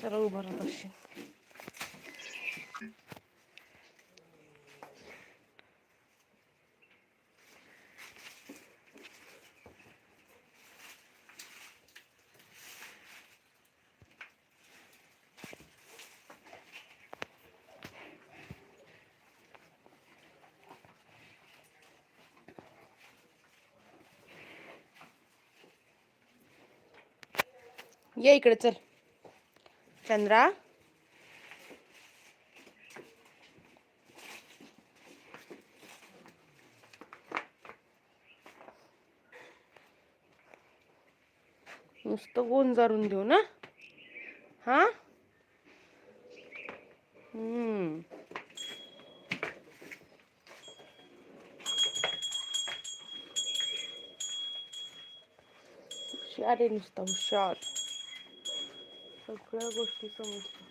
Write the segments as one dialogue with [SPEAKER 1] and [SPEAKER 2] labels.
[SPEAKER 1] कशाला उभं राहत ये इकडे चल चंद्रा नुसतं गोंजारून देऊ ना हा हम्म हुशार आहे नुसता हुशार सगळ्या गोष्टी समजतात.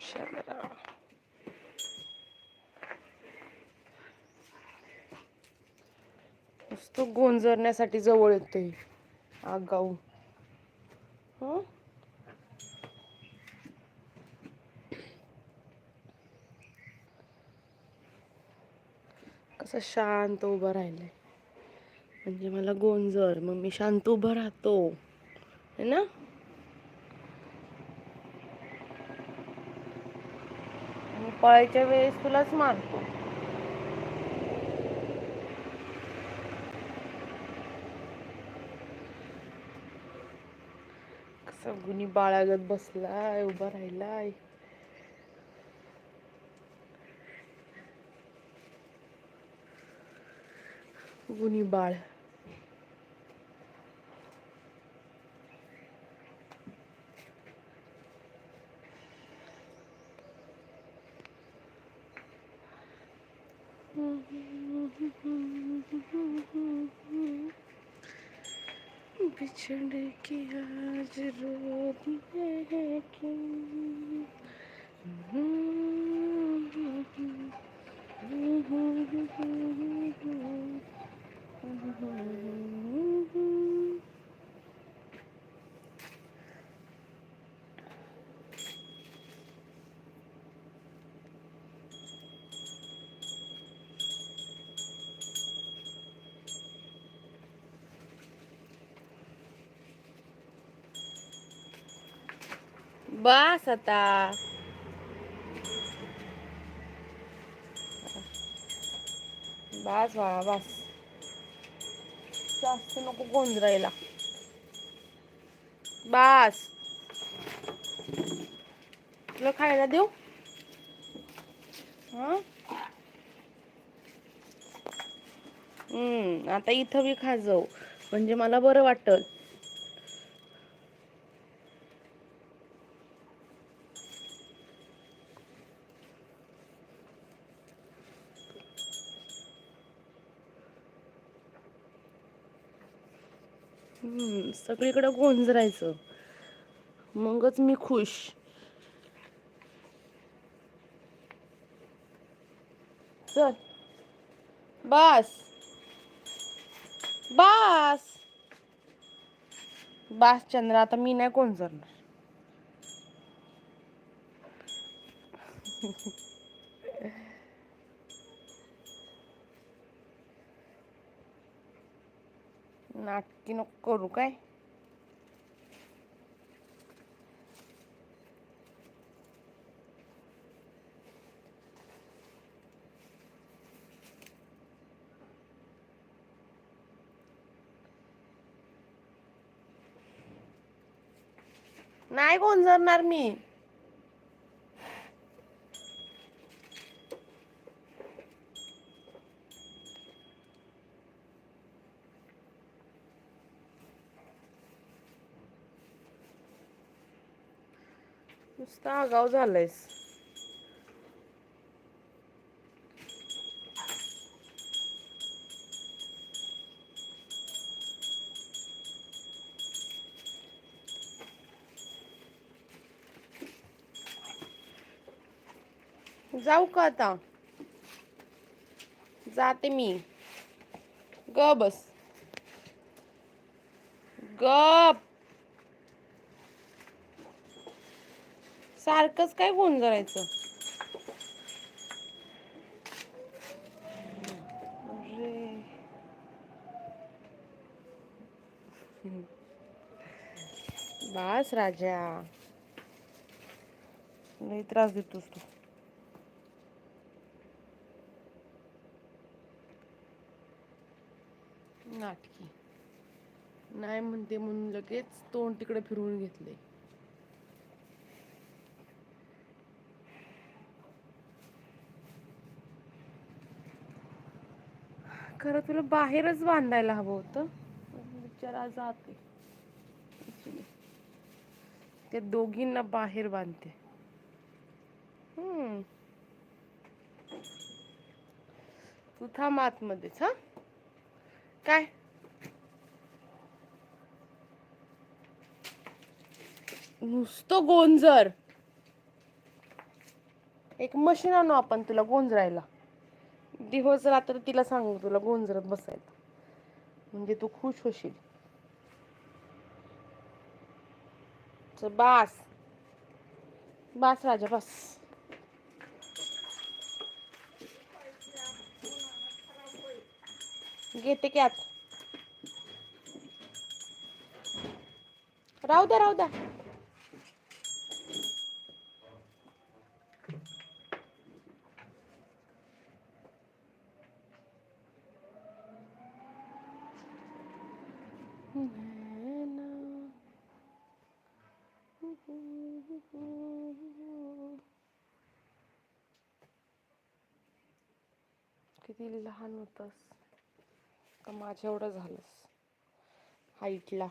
[SPEAKER 1] शर्रा. नुसतं गोंजरण्यासाठी जवळ येतोय. आगाऊ हं? असं शांत उभं राहिलंय. म्हणजे मला गोंजर मग मी शांत उभं राहतो. है ना? पळायच्या वेळेस तुलाच मारतो. कसं गुणी बाळागत बसलाय उभा राहिलाय. गुणी बाळ बिछड़ के आज रोती है बस आता बस बाळा बस जास्त नको गोंधरायला बस तुला खायला देऊ हा हम्म आता इथं बी खा जाऊ म्हणजे मला बरं वाटल. सगळीकडे गोंजरायचं. मगच मी खुश. चल. बस. बस. बस चंद्र आता मी नाही गोंजरणार. नाटकी नको करू काय? नाही गोंजरणार मी. नुसता आगाव झालायस जाऊ का आता जाते मी ग बस गप सारखंच काय गोंजरायचं अरे. बास राजा. लई त्रास देतोस तू. नाटकी. नाही म्हणते म्हणून लगेच तोंड तिकडे फिरवून घेतले खरं तुला बाहेरच बांधायला हवं होतं. बिचारा जाते. त्या दोघींना बाहेर बांधते. हम्म. तू थांब आतमध्येच हा? काय? नुसतं गोंजर. एक मशीन आणू आपण तुला गोंजरायला. दिवस रात्र तिला सांगू तुला गोंजरत बसायला म्हणजे तू खुश होशील. बास. बास राजा बस. घेते की आत. राहू द्या राहू द्या. किती लहान होतंस? का माझ्या एवढं झालंस? हाईटला.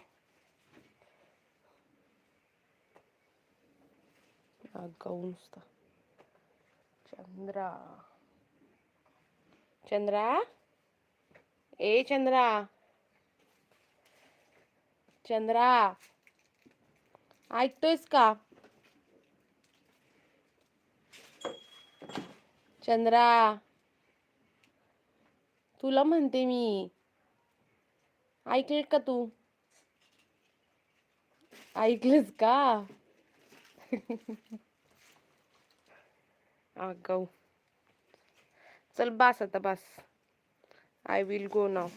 [SPEAKER 1] नुसता. चंद्रा. चंद्रा? ए चंद्रा. चंद्रा. ऐकतोयस का? चंद्रा. तुला म्हणते मी. ऐकले का तू? ऐकलंस का? आगाऊ चल बास आता बास. I will go now